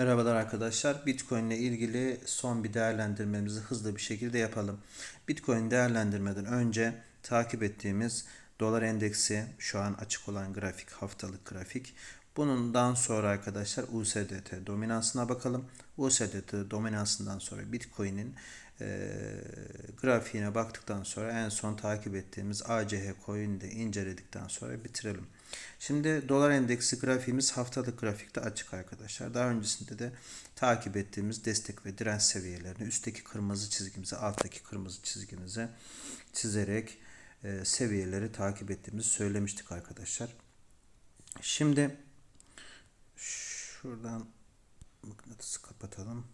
Merhabalar arkadaşlar. Bitcoin ile ilgili son bir değerlendirmemizi hızlı bir şekilde yapalım. Bitcoin değerlendirmeden önce takip ettiğimiz dolar endeksi şu an açık olan grafik, haftalık grafik. Bundan sonra arkadaşlar USDT dominansına bakalım. USDT dominansından sonra Bitcoin'in e, grafiğine baktıktan sonra en son takip ettiğimiz ACH coin'i de inceledikten sonra bitirelim. Şimdi dolar endeksi grafiğimiz haftalık grafikte açık arkadaşlar. Daha öncesinde de takip ettiğimiz destek ve direnç seviyelerini üstteki kırmızı çizgimize, alttaki kırmızı çizgimize çizerek e, seviyeleri takip ettiğimizi söylemiştik arkadaşlar. Şimdi şuradan mıknatısı kapatalım.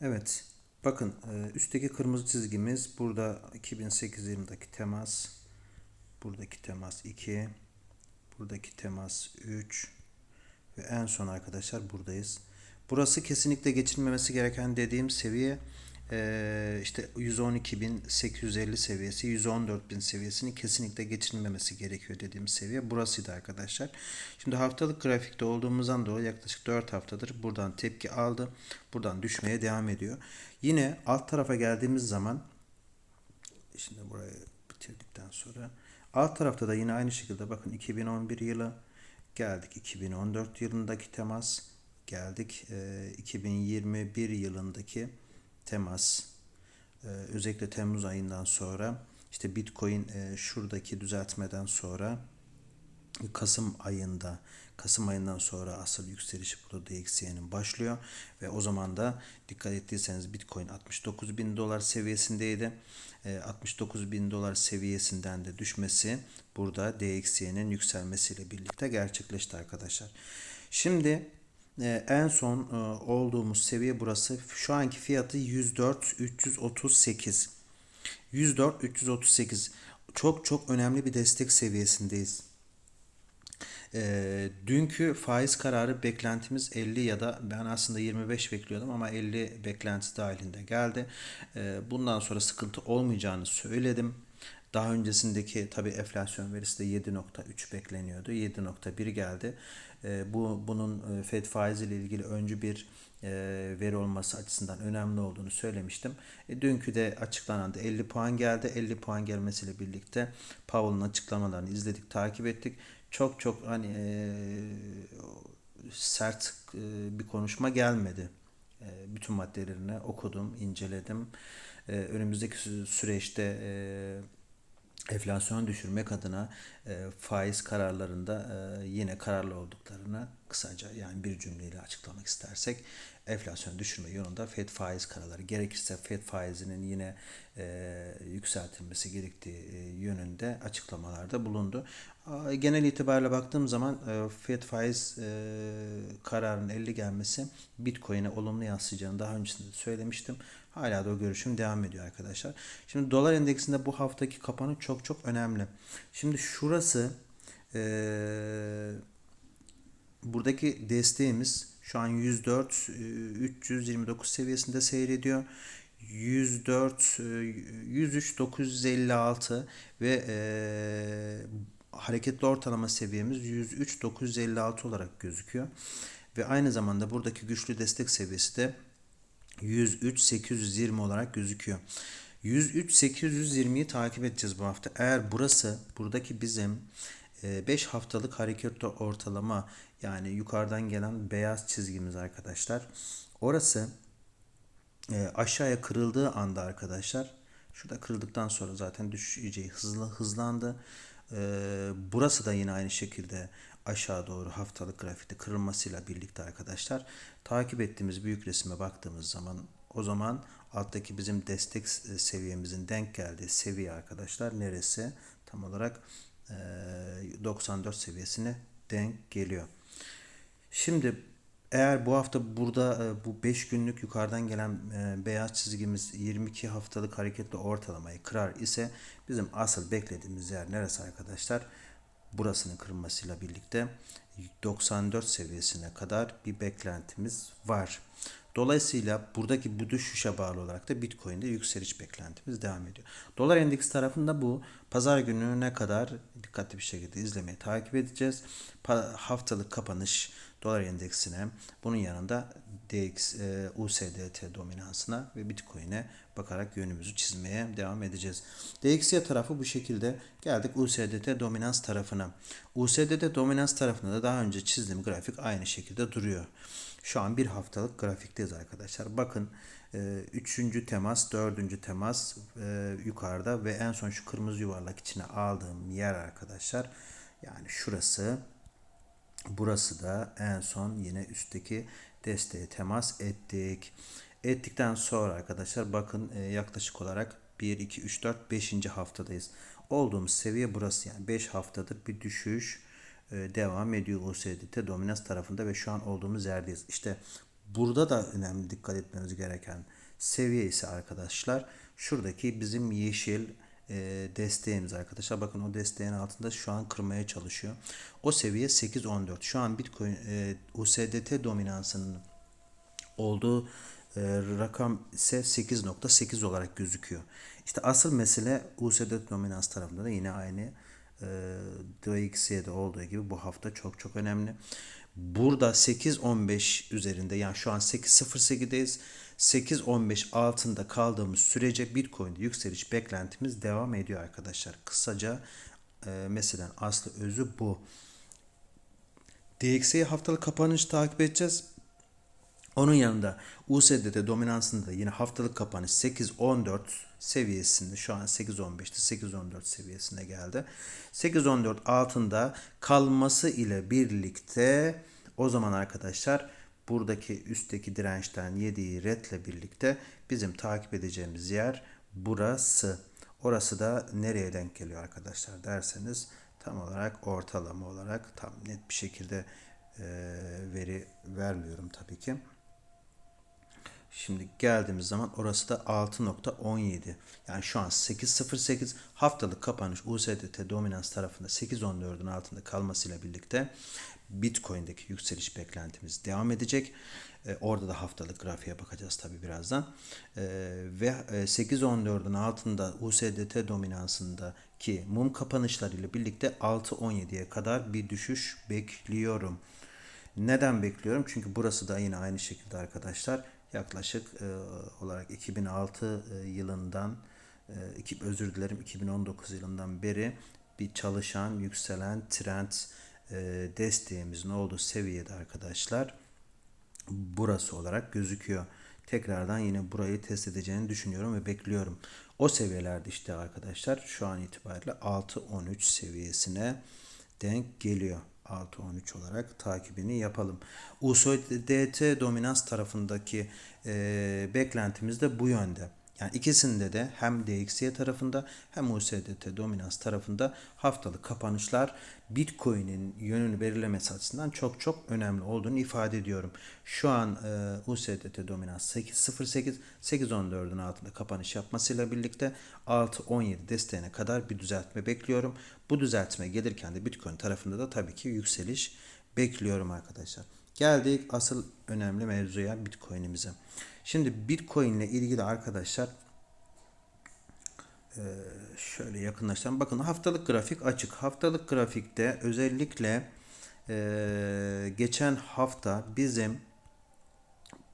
Evet. Bakın e, üstteki kırmızı çizgimiz burada 2008 yılındaki temas. Buradaki temas 2. Buradaki temas 3. Ve en son arkadaşlar buradayız. Burası kesinlikle geçilmemesi gereken dediğim seviye işte 112.850 seviyesi, 114.000 seviyesini kesinlikle geçilmemesi gerekiyor dediğim seviye burasıydı arkadaşlar. Şimdi haftalık grafikte olduğumuzdan dolayı yaklaşık 4 haftadır buradan tepki aldı. Buradan düşmeye devam ediyor. Yine alt tarafa geldiğimiz zaman şimdi burayı bitirdikten sonra alt tarafta da yine aynı şekilde bakın 2011 yılı geldik 2014 yılındaki temas geldik e, 2021 yılındaki temas e, özellikle Temmuz ayından sonra işte Bitcoin e, şuradaki düzeltmeden sonra Kasım ayında Kasım ayından sonra asıl yükseliş burada DXY'nin başlıyor ve o zaman da dikkat ettiyseniz Bitcoin 69 bin dolar seviyesindeydi. 69 e, bin dolar seviyesinden de düşmesi burada DXY'nin yükselmesiyle birlikte gerçekleşti arkadaşlar. Şimdi e, en son e, olduğumuz seviye burası. Şu anki fiyatı 104 338. 104 338. Çok çok önemli bir destek seviyesindeyiz. E, dünkü faiz kararı beklentimiz 50 ya da ben aslında 25 bekliyordum ama 50 beklentisi dahilinde geldi. E, bundan sonra sıkıntı olmayacağını söyledim. Daha öncesindeki tabi enflasyon verisi de 7.3 bekleniyordu. 7.1 geldi. E, bu bunun e, Fed faiz ile ilgili öncü bir e, veri olması açısından önemli olduğunu söylemiştim. E, dünkü de açıklanan da 50 puan geldi. 50 puan gelmesiyle birlikte Powell'ın açıklamalarını izledik, takip ettik. Çok çok hani e, sert e, bir konuşma gelmedi. E, bütün maddelerini okudum, inceledim. E, önümüzdeki süreçte e, enflasyonu düşürmek adına e, faiz kararlarında e, yine kararlı olduklarını kısaca yani bir cümleyle açıklamak istersek enflasyonu düşürme yolunda FED faiz kararları gerekirse FED faizinin yine e, yükseltilmesi gerektiği e, yönünde açıklamalarda bulundu. Genel itibariyle baktığım zaman e, FED faiz e, kararının 50 gelmesi Bitcoin'e olumlu yansıyacağını daha öncesinde söylemiştim. Hala da o görüşüm devam ediyor arkadaşlar. Şimdi dolar endeksinde bu haftaki kapanı çok çok önemli. Şimdi şurası e, buradaki desteğimiz şu an 104 329 seviyesinde seyrediyor. 104 103 956 ve e, hareketli ortalama seviyemiz 103 956 olarak gözüküyor. Ve aynı zamanda buradaki güçlü destek seviyesi de 103 820 olarak gözüküyor. 103 820'yi takip edeceğiz bu hafta. Eğer burası buradaki bizim 5 e, haftalık hareketli ortalama yani yukarıdan gelen beyaz çizgimiz arkadaşlar. Orası e, aşağıya kırıldığı anda arkadaşlar şurada kırıldıktan sonra zaten iyice hızlı hızlandı. E, burası da yine aynı şekilde aşağı doğru haftalık grafikte kırılmasıyla birlikte arkadaşlar takip ettiğimiz büyük resime baktığımız zaman o zaman alttaki bizim destek e, seviyemizin denk geldiği seviye arkadaşlar neresi? Tam olarak 94 seviyesine denk geliyor. Şimdi eğer bu hafta burada e, bu 5 günlük yukarıdan gelen e, beyaz çizgimiz 22 haftalık hareketli ortalamayı kırar ise bizim asıl beklediğimiz yer neresi arkadaşlar? Burasının kırılmasıyla birlikte 94 seviyesine kadar bir beklentimiz var. Dolayısıyla buradaki bu düşüşe bağlı olarak da Bitcoin'de yükseliş beklentimiz devam ediyor. Dolar endeks tarafında bu pazar gününe kadar dikkatli bir şekilde izlemeyi takip edeceğiz. Pa- haftalık kapanış dolar endeksine bunun yanında DX, e, USDT dominansına ve Bitcoin'e bakarak yönümüzü çizmeye devam edeceğiz. DXY tarafı bu şekilde geldik USDT dominans tarafına. USDT dominans tarafında da daha önce çizdiğim grafik aynı şekilde duruyor. Şu an bir haftalık grafikteyiz arkadaşlar. Bakın e, üçüncü temas, dördüncü temas e, yukarıda ve en son şu kırmızı yuvarlak içine aldığım yer arkadaşlar. Yani şurası Burası da en son yine üstteki desteğe temas ettik. Ettikten sonra arkadaşlar bakın e, yaklaşık olarak 1, 2, 3, 4, 5. haftadayız. Olduğumuz seviye burası yani 5 haftadır bir düşüş devam ediyor USDT dominans tarafında ve şu an olduğumuz yerdeyiz. İşte burada da önemli dikkat etmemiz gereken seviye ise arkadaşlar şuradaki bizim yeşil e, desteğimiz arkadaşlar. Bakın o desteğin altında şu an kırmaya çalışıyor. O seviye 8.14. Şu an Bitcoin e, USDT dominansının olduğu e, rakam ise 8.8 olarak gözüküyor. İşte asıl mesele USDT dominans tarafında da yine aynı e, DXY'de olduğu gibi bu hafta çok çok önemli. Burada 8.15 üzerinde yani şu an 8.08'deyiz. 8.15 altında kaldığımız sürece Bitcoin'de yükseliş beklentimiz devam ediyor arkadaşlar. Kısaca e, meselen aslı özü bu. DXY haftalık kapanış takip edeceğiz. Onun yanında USDT dominansında yine haftalık kapanış 8.14 seviyesinde şu an 8.15'te 8.14 seviyesine geldi. 8.14 altında kalması ile birlikte o zaman arkadaşlar buradaki üstteki dirençten yediği redle birlikte bizim takip edeceğimiz yer burası. Orası da nereye denk geliyor arkadaşlar derseniz tam olarak ortalama olarak tam net bir şekilde e, veri vermiyorum tabii ki. Şimdi geldiğimiz zaman orası da 6.17. Yani şu an 8.08 haftalık kapanış USDT dominans tarafında 8.14'ün altında kalmasıyla birlikte Bitcoin'deki yükseliş beklentimiz devam edecek. E, orada da haftalık grafiğe bakacağız tabi birazdan. E, ve e, 8.14'ün altında USDT dominansındaki mum kapanışlarıyla birlikte 6.17'ye kadar bir düşüş bekliyorum. Neden bekliyorum? Çünkü burası da yine aynı şekilde arkadaşlar yaklaşık e, olarak 2006 e, yılından e, iki, özür dilerim 2019 yılından beri bir çalışan yükselen trend e, desteğimizin olduğu seviyede arkadaşlar burası olarak gözüküyor. Tekrardan yine burayı test edeceğini düşünüyorum ve bekliyorum. O seviyelerde işte arkadaşlar şu an itibariyle 6-13 seviyesine denk geliyor. 6-13 olarak takibini yapalım. USDT dominans tarafındaki e, beklentimiz de bu yönde. Yani ikisinde de hem DXY tarafında hem USDT dominans tarafında haftalık kapanışlar Bitcoin'in yönünü belirlemesi açısından çok çok önemli olduğunu ifade ediyorum. Şu an e, USDT dominans 8.08 8.14'ün altında kapanış yapmasıyla birlikte 6.17 desteğine kadar bir düzeltme bekliyorum. Bu düzeltme gelirken de Bitcoin tarafında da tabii ki yükseliş bekliyorum arkadaşlar. Geldik asıl önemli mevzuya Bitcoin'imize. Şimdi Bitcoin ile ilgili arkadaşlar şöyle yakınlaştıralım. Bakın haftalık grafik açık. Haftalık grafikte özellikle geçen hafta bizim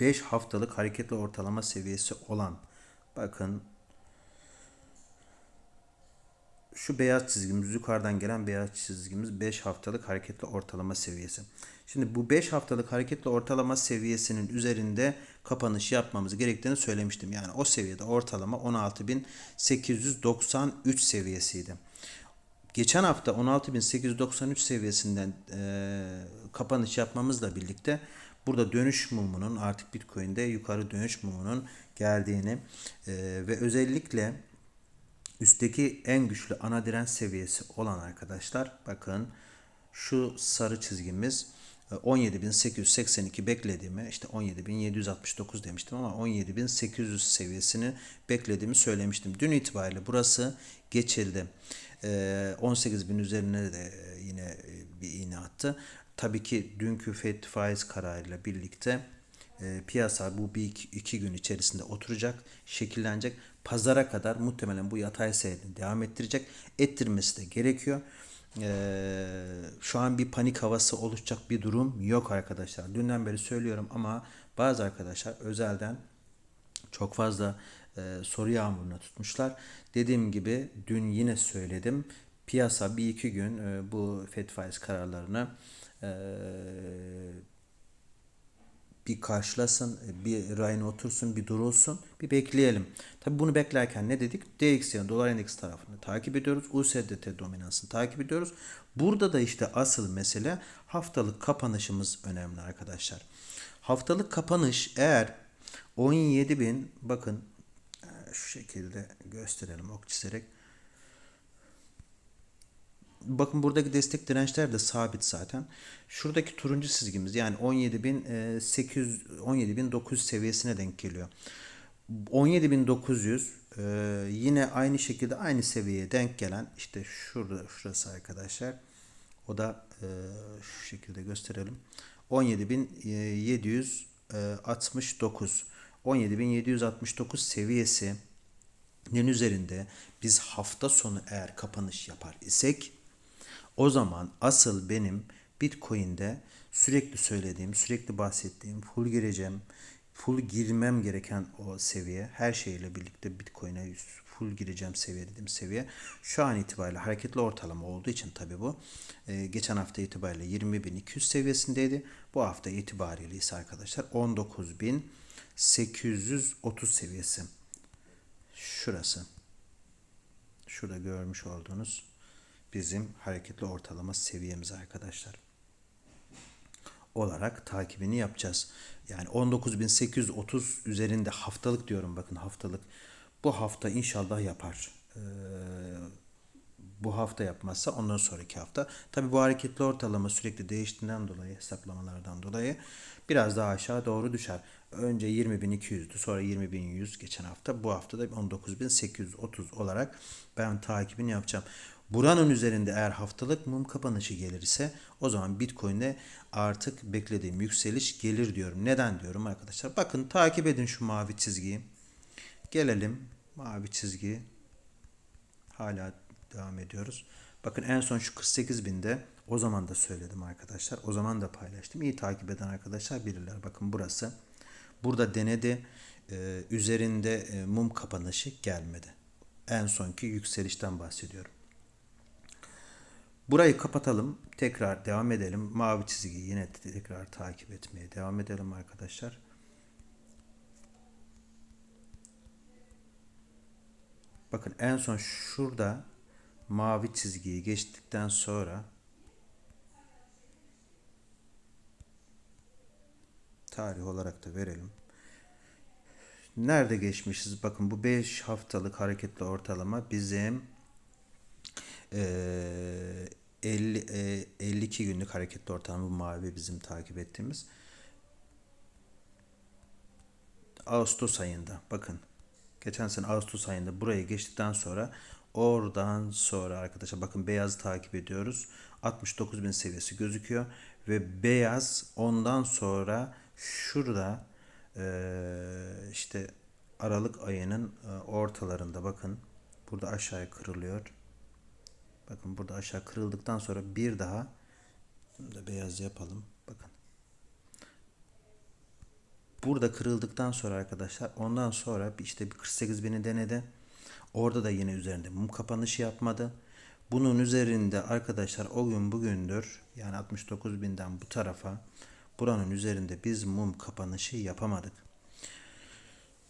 5 haftalık hareketli ortalama seviyesi olan bakın şu beyaz çizgimiz yukarıdan gelen beyaz çizgimiz 5 haftalık hareketli ortalama seviyesi. Şimdi bu 5 haftalık hareketli ortalama seviyesinin üzerinde kapanış yapmamız gerektiğini söylemiştim. Yani o seviyede ortalama 16.893 seviyesiydi. Geçen hafta 16.893 seviyesinden e, kapanış yapmamızla birlikte burada dönüş mumunun artık Bitcoin'de yukarı dönüş mumunun geldiğini e, ve özellikle üstteki en güçlü ana direnç seviyesi olan arkadaşlar bakın şu sarı çizgimiz 17.882 beklediğimi işte 17.769 demiştim ama 17.800 seviyesini beklediğimi söylemiştim. Dün itibariyle burası geçildi. 18.000 üzerine de yine bir iğne attı. Tabii ki dünkü FED faiz kararıyla birlikte e, piyasa bu bir iki gün içerisinde oturacak, şekillenecek. Pazara kadar muhtemelen bu yatay seyrini devam ettirecek. Ettirmesi de gerekiyor. Ee, şu an bir panik havası oluşacak bir durum yok arkadaşlar. Dünden beri söylüyorum ama bazı arkadaşlar özelden çok fazla e, soru yağmuruna tutmuşlar. Dediğim gibi dün yine söyledim. Piyasa bir iki gün e, bu FED faiz kararlarını e, bir karşılasın, bir rayına otursun, bir durulsun, bir bekleyelim. Tabii bunu beklerken ne dedik? DXY, dolar endeks tarafını takip ediyoruz. USDT dominansını takip ediyoruz. Burada da işte asıl mesele haftalık kapanışımız önemli arkadaşlar. Haftalık kapanış eğer 17 bin bakın e, şu şekilde gösterelim ok çizerek. Bakın buradaki destek dirençler de sabit zaten. Şuradaki turuncu çizgimiz yani 17.800 17.900 seviyesine denk geliyor. 17.900 e, yine aynı şekilde aynı seviyeye denk gelen işte şurada şurası arkadaşlar. O da e, şu şekilde gösterelim. 17.769 17.769 seviyesinin üzerinde biz hafta sonu eğer kapanış yapar isek o zaman asıl benim Bitcoin'de sürekli söylediğim, sürekli bahsettiğim, full gireceğim, full girmem gereken o seviye, her şeyle birlikte Bitcoin'e full gireceğim seviye dediğim seviye şu an itibariyle hareketli ortalama olduğu için tabi bu. Ee, geçen hafta itibariyle 20.200 seviyesindeydi. Bu hafta itibariyle ise arkadaşlar 19.830 seviyesi. Şurası. Şurada görmüş olduğunuz bizim hareketli ortalama seviyemiz arkadaşlar. Olarak takibini yapacağız. Yani 19.830 üzerinde haftalık diyorum bakın haftalık. Bu hafta inşallah yapar. Ee, bu hafta yapmazsa ondan sonraki hafta. Tabi bu hareketli ortalama sürekli değiştiğinden dolayı hesaplamalardan dolayı biraz daha aşağı doğru düşer. Önce 20.200'dü sonra 20.100 geçen hafta. Bu hafta da 19.830 olarak ben takibini yapacağım. Buranın üzerinde eğer haftalık mum kapanışı gelirse o zaman Bitcoin'de artık beklediğim yükseliş gelir diyorum. Neden diyorum arkadaşlar? Bakın takip edin şu mavi çizgiyi. Gelelim mavi çizgi. Hala devam ediyoruz. Bakın en son şu 48 binde o zaman da söyledim arkadaşlar. O zaman da paylaştım. İyi takip eden arkadaşlar bilirler. Bakın burası. Burada denedi. Ee, üzerinde e, mum kapanışı gelmedi. En sonki yükselişten bahsediyorum. Burayı kapatalım. Tekrar devam edelim. Mavi çizgiyi yine tekrar takip etmeye devam edelim arkadaşlar. Bakın en son şurada mavi çizgiyi geçtikten sonra tarih olarak da verelim. Nerede geçmişiz? Bakın bu 5 haftalık hareketli ortalama bizim e, 50 e, 52 günlük hareketli ortalama bu mavi bizim takip ettiğimiz. Ağustos ayında bakın geçen sene Ağustos ayında burayı geçtikten sonra oradan sonra arkadaşlar bakın beyazı takip ediyoruz. 69 bin seviyesi gözüküyor ve beyaz ondan sonra şurada e, işte Aralık ayının e, ortalarında bakın burada aşağıya kırılıyor. Bakın burada aşağı kırıldıktan sonra bir daha da beyaz yapalım. Bakın. Burada kırıldıktan sonra arkadaşlar ondan sonra işte bir 48 bini denedi. Orada da yine üzerinde mum kapanışı yapmadı. Bunun üzerinde arkadaşlar o gün bugündür yani 69 binden bu tarafa buranın üzerinde biz mum kapanışı yapamadık.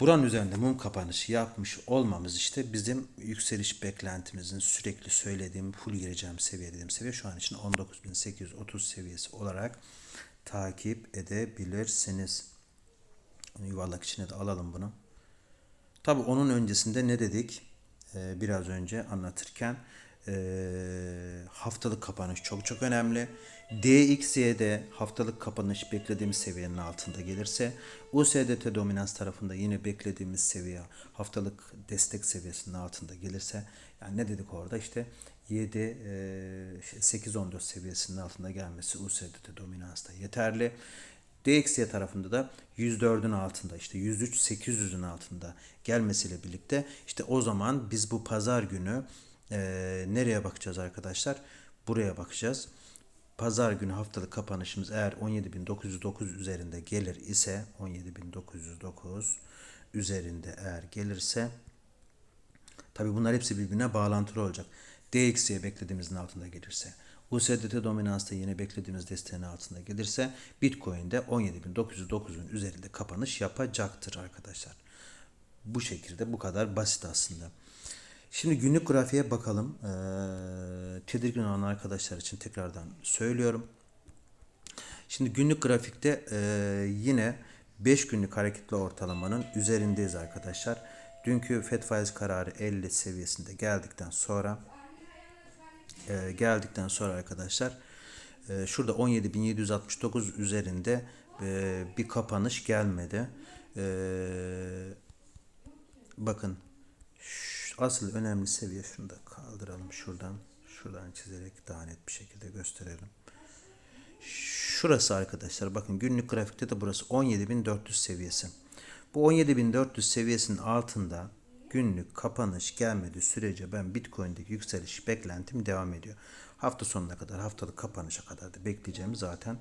Buranın üzerinde mum kapanışı yapmış olmamız işte bizim yükseliş beklentimizin sürekli söylediğim full gireceğim seviye dediğim seviye şu an için 19.830 seviyesi olarak takip edebilirsiniz. Yuvarlak içine de alalım bunu. Tabi onun öncesinde ne dedik? Ee, biraz önce anlatırken ee, haftalık kapanış çok çok önemli. DXY'de haftalık kapanış beklediğimiz seviyenin altında gelirse USDT dominans tarafında yine beklediğimiz seviye haftalık destek seviyesinin altında gelirse yani ne dedik orada işte 7 e, 8 14 seviyesinin altında gelmesi USDT dominansta yeterli. DXY tarafında da 104'ün altında işte 103 800'ün altında gelmesiyle birlikte işte o zaman biz bu pazar günü e, nereye bakacağız arkadaşlar? Buraya bakacağız. Pazar günü haftalık kapanışımız eğer 17.909 üzerinde gelir ise 17.909 üzerinde eğer gelirse tabi bunlar hepsi birbirine bağlantılı olacak. DXY beklediğimizin altında gelirse USDT dominans da yine beklediğimiz desteğin altında gelirse Bitcoin de 17.909'un üzerinde kapanış yapacaktır arkadaşlar. Bu şekilde bu kadar basit aslında. Şimdi günlük grafiğe bakalım. Ee, tedirgin olan arkadaşlar için tekrardan söylüyorum. Şimdi günlük grafikte e, yine 5 günlük hareketli ortalamanın üzerindeyiz arkadaşlar. Dünkü FED faiz kararı 50 seviyesinde geldikten sonra e, geldikten sonra arkadaşlar e, şurada 17.769 üzerinde e, bir kapanış gelmedi. E, bakın asıl önemli seviye şunu da kaldıralım şuradan. Şuradan çizerek daha net bir şekilde gösterelim. Şurası arkadaşlar bakın günlük grafikte de burası 17.400 seviyesi. Bu 17.400 seviyesinin altında günlük kapanış gelmediği sürece ben Bitcoin'deki yükseliş beklentim devam ediyor. Hafta sonuna kadar haftalık kapanışa kadar da bekleyeceğimi zaten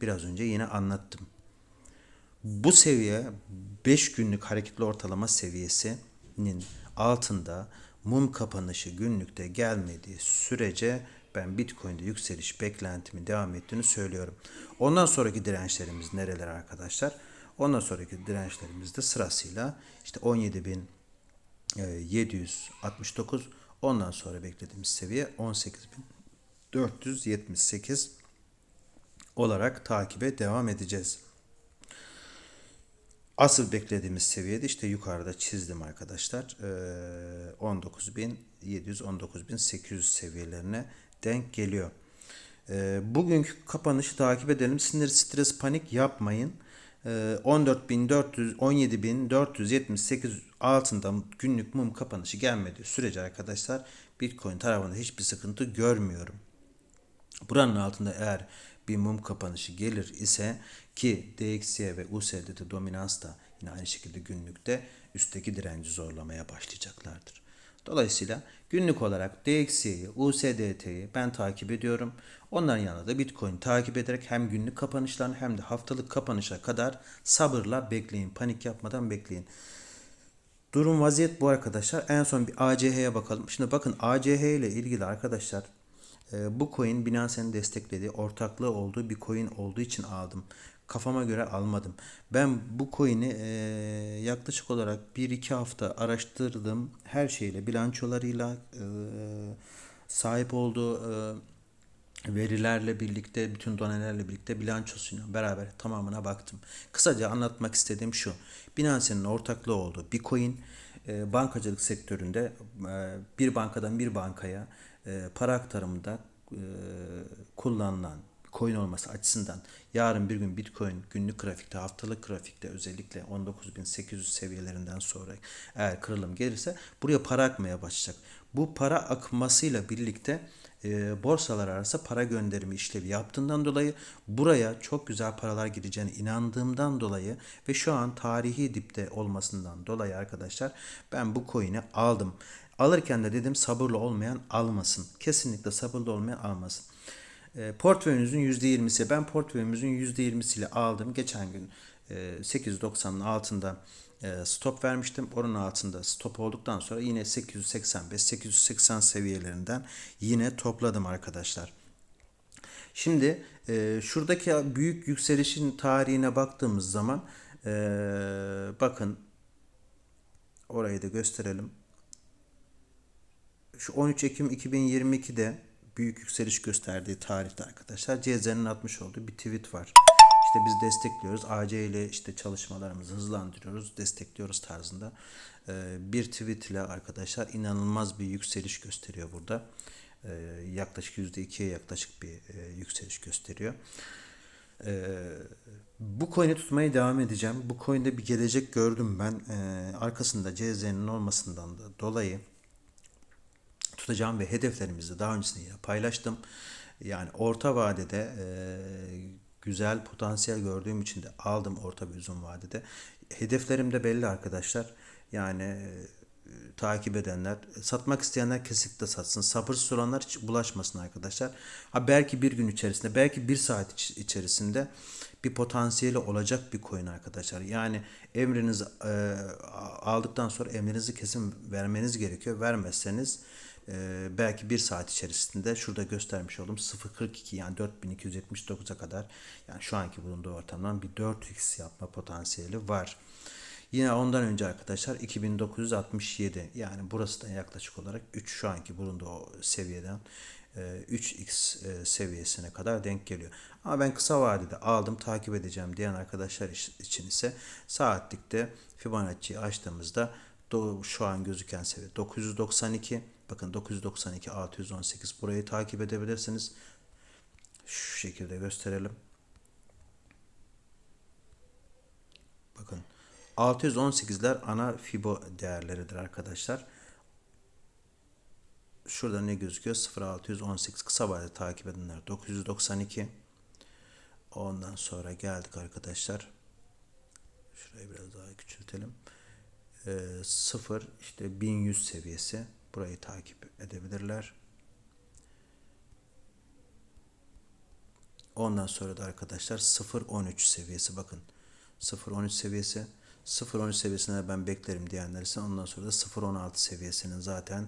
biraz önce yine anlattım. Bu seviye 5 günlük hareketli ortalama seviyesinin altında mum kapanışı günlükte gelmediği sürece ben Bitcoin'de yükseliş beklentimi devam ettiğini söylüyorum. Ondan sonraki dirençlerimiz nereler arkadaşlar? Ondan sonraki dirençlerimiz de sırasıyla işte 17.769 ondan sonra beklediğimiz seviye 18.478 olarak takibe devam edeceğiz. Asıl beklediğimiz seviyede işte yukarıda çizdim arkadaşlar. 19.700 19.800 seviyelerine denk geliyor. Bugünkü kapanışı takip edelim. Sinir, stres, panik yapmayın. 14.400 17.478 altında günlük mum kapanışı gelmediği sürece arkadaşlar Bitcoin tarafında hiçbir sıkıntı görmüyorum. Buranın altında eğer bir mum kapanışı gelir ise ki DXY ve USDT dominans da yine aynı şekilde günlükte üstteki direnci zorlamaya başlayacaklardır. Dolayısıyla günlük olarak DXY'yi, USDT'yi ben takip ediyorum. Onların yanında da Bitcoin takip ederek hem günlük kapanışlarını hem de haftalık kapanışa kadar sabırla bekleyin. Panik yapmadan bekleyin. Durum vaziyet bu arkadaşlar. En son bir ACH'ye bakalım. Şimdi bakın ACH ile ilgili arkadaşlar bu coin Binance'nin desteklediği ortaklığı olduğu bir coin olduğu için aldım. Kafama göre almadım. Ben bu coin'i e, yaklaşık olarak 1-2 hafta araştırdım. Her şeyle, bilançolarıyla, e, sahip olduğu e, verilerle birlikte, bütün donelerle birlikte bilançosuyla beraber tamamına baktım. Kısaca anlatmak istediğim şu. Binance'nin ortaklığı olduğu bir coin bankacılık sektöründe e, bir bankadan bir bankaya e, para aktarımında e, kullanılan coin olması açısından yarın bir gün Bitcoin günlük grafikte, haftalık grafikte özellikle 19.800 seviyelerinden sonra eğer kırılım gelirse buraya para akmaya başlayacak. Bu para akmasıyla birlikte e, borsalar arası para gönderimi işlevi yaptığından dolayı buraya çok güzel paralar gideceğine inandığımdan dolayı ve şu an tarihi dipte olmasından dolayı arkadaşlar ben bu coin'i aldım. Alırken de dedim sabırlı olmayan almasın. Kesinlikle sabırlı olmayan almasın. E, portföyünüzün %20'si ben portföyümüzün %20'siyle aldım. Geçen gün e, 890'ın altında stop vermiştim. Oranın altında stop olduktan sonra yine 885-880 seviyelerinden yine topladım arkadaşlar. Şimdi e, şuradaki büyük yükselişin tarihine baktığımız zaman e, bakın orayı da gösterelim. Şu 13 Ekim 2022'de büyük yükseliş gösterdiği tarihte arkadaşlar CZ'nin atmış olduğu bir tweet var. İşte biz destekliyoruz. AC ile işte çalışmalarımızı hızlandırıyoruz, destekliyoruz tarzında. Ee, bir tweet ile arkadaşlar inanılmaz bir yükseliş gösteriyor burada. Ee, yaklaşık %2'ye yaklaşık bir e, yükseliş gösteriyor. Ee, bu coin'i tutmaya devam edeceğim. Bu coin'de bir gelecek gördüm ben. arkasında CZ'nin olmasından da dolayı tutacağım ve hedeflerimizi daha öncesinde yine paylaştım. Yani orta vadede güzel potansiyel gördüğüm için de aldım orta ve uzun vadede. Hedeflerim de belli arkadaşlar. Yani e, takip edenler, satmak isteyenler kesinlikle satsın. Sabırsız olanlar hiç bulaşmasın arkadaşlar. Ha belki bir gün içerisinde, belki bir saat iç- içerisinde bir potansiyeli olacak bir coin arkadaşlar. Yani emrinizi e, aldıktan sonra emrinizi kesin vermeniz gerekiyor. Vermezseniz e, belki bir saat içerisinde şurada göstermiş olduğum 0.42 yani 4279'a kadar yani şu anki bulunduğu ortamdan bir 4x yapma potansiyeli var. Yine ondan önce arkadaşlar 2967 yani burası da yaklaşık olarak 3 şu anki bulunduğu seviyeden e, 3x e, seviyesine kadar denk geliyor. Ama ben kısa vadede aldım takip edeceğim diyen arkadaşlar için ise saatlikte Fibonacci'yi açtığımızda şu an gözüken seviye 992 bakın 992 618 burayı takip edebilirsiniz. Şu şekilde gösterelim. Bakın 618'ler ana fibo değerleridir arkadaşlar. Şurada ne gözüküyor? 0618 kısa vadede takip edenler 992. Ondan sonra geldik arkadaşlar. Şurayı biraz daha küçültelim. Ee, 0 işte 1100 seviyesi. Burayı takip edebilirler. Ondan sonra da arkadaşlar 0.13 seviyesi bakın. 0.13 seviyesi 0.13 seviyesine ben beklerim diyenler ise ondan sonra da 0.16 seviyesinin zaten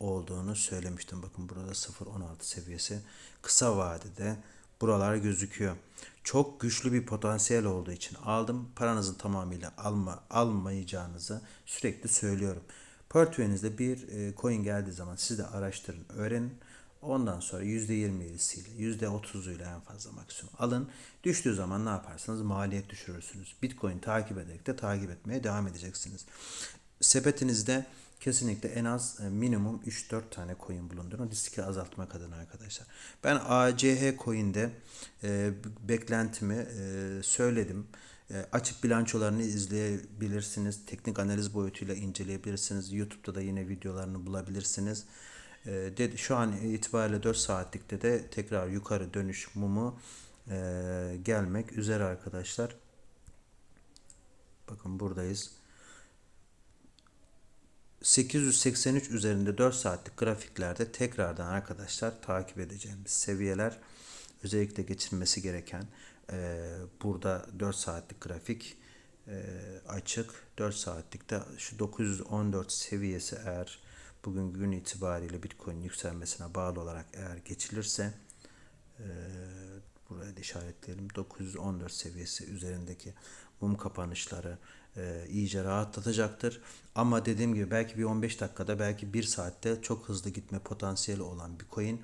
olduğunu söylemiştim. Bakın burada 0.16 seviyesi kısa vadede buralar gözüküyor. Çok güçlü bir potansiyel olduğu için aldım. Paranızın tamamıyla alma, almayacağınızı sürekli söylüyorum. Portföyünüzde bir e, coin geldiği zaman siz de araştırın, öğrenin. Ondan sonra %27'siyle, %30'uyla en fazla maksimum alın. Düştüğü zaman ne yaparsınız? Maliyet düşürürsünüz. Bitcoin takip ederek de takip etmeye devam edeceksiniz. Sepetinizde kesinlikle en az e, minimum 3-4 tane coin bulundurun. Riski azaltmak adına arkadaşlar. Ben ACH coin'de e, beklentimi e, söyledim. E, açık bilançolarını izleyebilirsiniz. Teknik analiz boyutuyla inceleyebilirsiniz. YouTube'da da yine videolarını bulabilirsiniz. E, dedi, şu an itibariyle 4 saatlikte de tekrar yukarı dönüş mumu e, gelmek üzere arkadaşlar. Bakın buradayız. 883 üzerinde 4 saatlik grafiklerde tekrardan arkadaşlar takip edeceğimiz seviyeler özellikle geçilmesi gereken e, burada 4 saatlik grafik e, açık 4 saatlikte şu 914 seviyesi eğer bugün gün itibariyle Bitcoin yükselmesine bağlı olarak eğer geçilirse e, buraya da işaretleyelim 914 seviyesi üzerindeki mum kapanışları iyice rahatlatacaktır. Ama dediğim gibi belki bir 15 dakikada belki 1 saatte çok hızlı gitme potansiyeli olan bir coin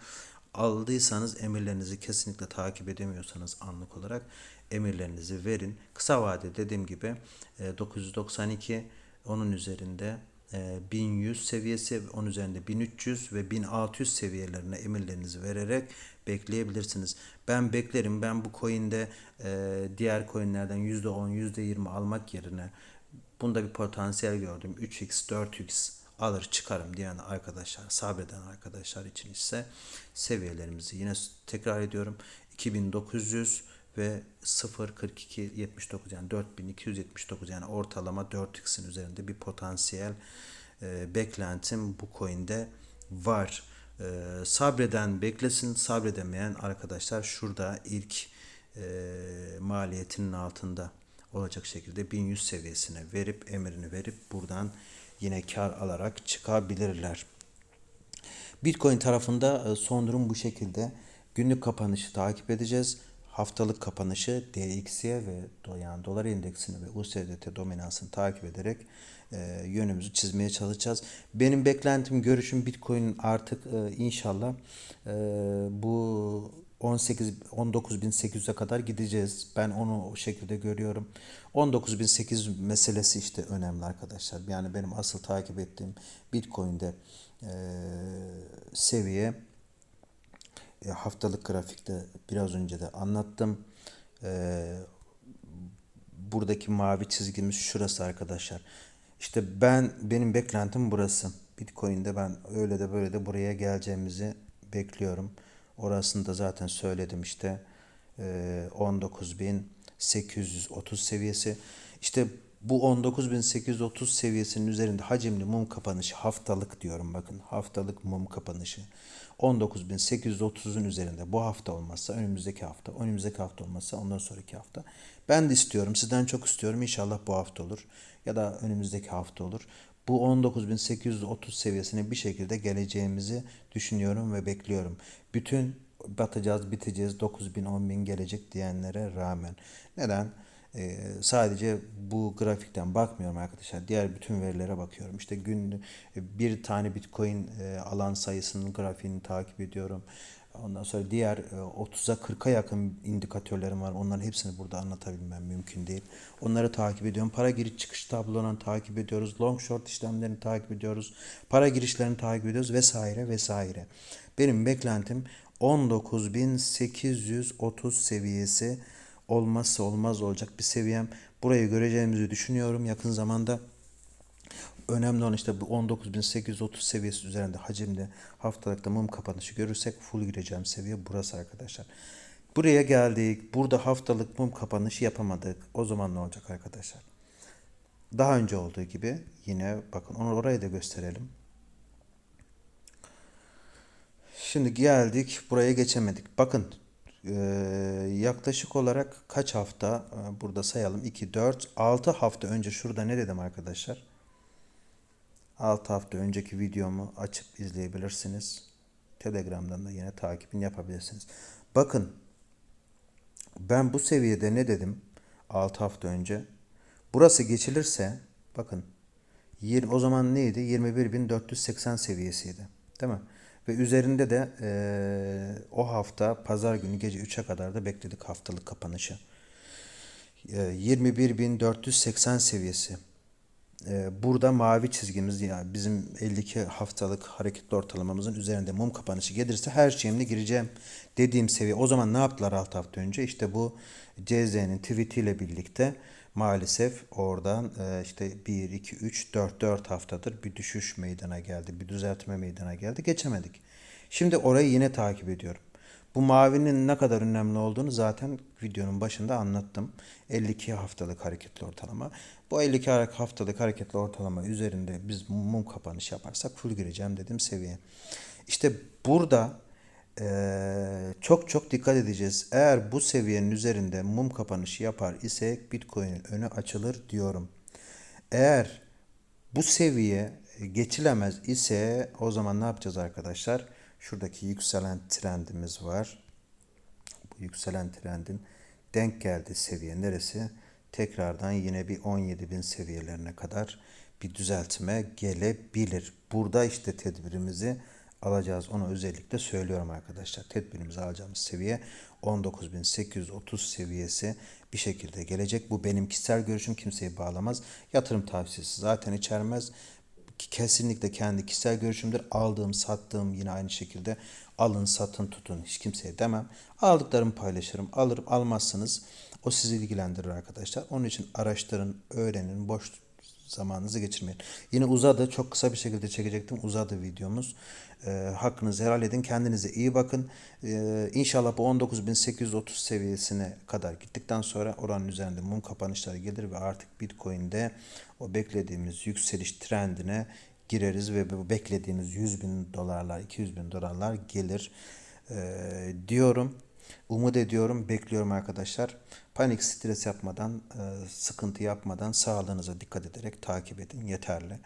aldıysanız emirlerinizi kesinlikle takip edemiyorsanız anlık olarak emirlerinizi verin. Kısa vade dediğim gibi e, 992 onun üzerinde e, 1100 seviyesi, onun üzerinde 1300 ve 1600 seviyelerine emirlerinizi vererek bekleyebilirsiniz. Ben beklerim. Ben bu coin'de e, diğer coin'lerden %10, %20 almak yerine bunda bir potansiyel gördüm. 3x, 4x alır çıkarım diyen arkadaşlar, sabreden arkadaşlar için ise seviyelerimizi yine tekrar ediyorum. 2900 ve 0.4279 yani 4279 yani ortalama 4x'in üzerinde bir potansiyel e, beklentim bu coin'de var. E, sabreden beklesin, sabredemeyen arkadaşlar şurada ilk e, maliyetinin altında olacak şekilde 1100 seviyesine verip emrini verip buradan yine kar alarak çıkabilirler. Bitcoin tarafında e, son durum bu şekilde. Günlük kapanışı takip edeceğiz. Haftalık kapanışı DXY ve yani dolar endeksini ve USDT dominansını takip ederek e, yönümüzü çizmeye çalışacağız. Benim beklentim, görüşüm Bitcoin artık e, inşallah e, bu 18 19.800'e kadar gideceğiz. Ben onu o şekilde görüyorum. 19.800 meselesi işte önemli arkadaşlar. Yani benim asıl takip ettiğim Bitcoin'de e, seviye e, haftalık grafikte biraz önce de anlattım. E, buradaki mavi çizgimiz şurası arkadaşlar. İşte ben benim beklentim burası. Bitcoin'de ben öyle de böyle de buraya geleceğimizi bekliyorum. Orasını da zaten söyledim işte. e, 19.830 seviyesi. İşte bu 19.830 seviyesinin üzerinde hacimli mum kapanışı haftalık diyorum bakın. Haftalık mum kapanışı. 19.830'un üzerinde bu hafta olmazsa önümüzdeki hafta önümüzdeki hafta olmazsa ondan sonraki hafta. Ben de istiyorum sizden çok istiyorum. İnşallah bu hafta olur ya da önümüzdeki hafta olur bu 19.830 seviyesine bir şekilde geleceğimizi düşünüyorum ve bekliyorum bütün batacağız biteceğiz 9.000 10.000 gelecek diyenlere rağmen neden? Ee, sadece bu grafikten bakmıyorum arkadaşlar. Diğer bütün verilere bakıyorum. İşte gün bir tane Bitcoin e, alan sayısının grafiğini takip ediyorum. Ondan sonra diğer e, 30'a 40'a yakın indikatörlerim var. Onların hepsini burada anlatabilmem mümkün değil. Onları takip ediyorum. Para giriş çıkış tablolarını takip ediyoruz. Long short işlemlerini takip ediyoruz. Para girişlerini takip ediyoruz vesaire vesaire. Benim beklentim 19.830 seviyesi olmazsa olmaz olacak bir seviyem. Burayı göreceğimizi düşünüyorum yakın zamanda. Önemli olan işte bu 19.830 seviyesi üzerinde hacimde haftalıkta mum kapanışı görürsek full gireceğim seviye burası arkadaşlar. Buraya geldik. Burada haftalık mum kapanışı yapamadık. O zaman ne olacak arkadaşlar? Daha önce olduğu gibi yine bakın onu orayı da gösterelim. Şimdi geldik buraya geçemedik. Bakın e, yaklaşık olarak kaç hafta e, burada sayalım 2 4 6 hafta önce şurada ne dedim arkadaşlar? 6 hafta önceki videomu açıp izleyebilirsiniz. Telegram'dan da yine takibini yapabilirsiniz. Bakın ben bu seviyede ne dedim 6 hafta önce? Burası geçilirse bakın 20, o zaman neydi? 21.480 seviyesiydi. Değil mi? Ve üzerinde de e, o hafta pazar günü gece 3'e kadar da bekledik haftalık kapanışı. E, 21.480 seviyesi. E, burada mavi çizgimiz yani bizim 52 haftalık hareketli ortalamamızın üzerinde mum kapanışı gelirse her şeyimle gireceğim dediğim seviye. O zaman ne yaptılar 6 hafta önce? İşte bu CZ'nin tweetiyle birlikte maalesef oradan e, işte 1, 2, 3, 4, 4 haftadır bir düşüş meydana geldi. Bir düzeltme meydana geldi. Geçemedik. Şimdi orayı yine takip ediyorum. Bu mavinin ne kadar önemli olduğunu zaten videonun başında anlattım. 52 haftalık hareketli ortalama. Bu 52 haftalık hareketli ortalama üzerinde biz mum kapanış yaparsak full gireceğim dedim seviye. İşte burada ee, çok çok dikkat edeceğiz. Eğer bu seviyenin üzerinde mum kapanışı yapar isek Bitcoin'in önü açılır diyorum. Eğer bu seviye geçilemez ise o zaman ne yapacağız arkadaşlar? Şuradaki yükselen trendimiz var. Bu yükselen trendin denk geldiği seviye neresi? Tekrardan yine bir 17.000 seviyelerine kadar bir düzeltme gelebilir. Burada işte tedbirimizi alacağız. Onu özellikle söylüyorum arkadaşlar. Tedbirimizi alacağımız seviye 19.830 seviyesi bir şekilde gelecek. Bu benim kişisel görüşüm kimseyi bağlamaz. Yatırım tavsiyesi zaten içermez. Kesinlikle kendi kişisel görüşümdür. Aldığım, sattığım yine aynı şekilde alın, satın, tutun. Hiç kimseye demem. Aldıklarımı paylaşırım. Alırım, almazsınız. O sizi ilgilendirir arkadaşlar. Onun için araştırın, öğrenin, boş zamanınızı geçirmeyin. Yine uzadı. Çok kısa bir şekilde çekecektim. Uzadı videomuz. E, hakkınızı helal edin. Kendinize iyi bakın. E, inşallah bu 19.830 seviyesine kadar gittikten sonra oranın üzerinde mum kapanışları gelir ve artık Bitcoin'de o beklediğimiz yükseliş trendine gireriz ve bu beklediğimiz 100 bin dolarlar, 200 bin dolarlar gelir e, diyorum. Umut ediyorum, bekliyorum arkadaşlar. Panik, stres yapmadan, e, sıkıntı yapmadan sağlığınıza dikkat ederek takip edin yeterli.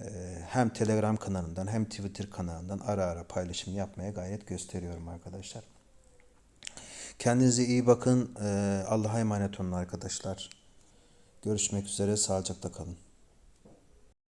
E, hem Telegram kanalından hem Twitter kanalından ara ara paylaşım yapmaya gayret gösteriyorum arkadaşlar. Kendinize iyi bakın. E, Allah'a emanet olun arkadaşlar. Görüşmek üzere. Sağlıcakla kalın.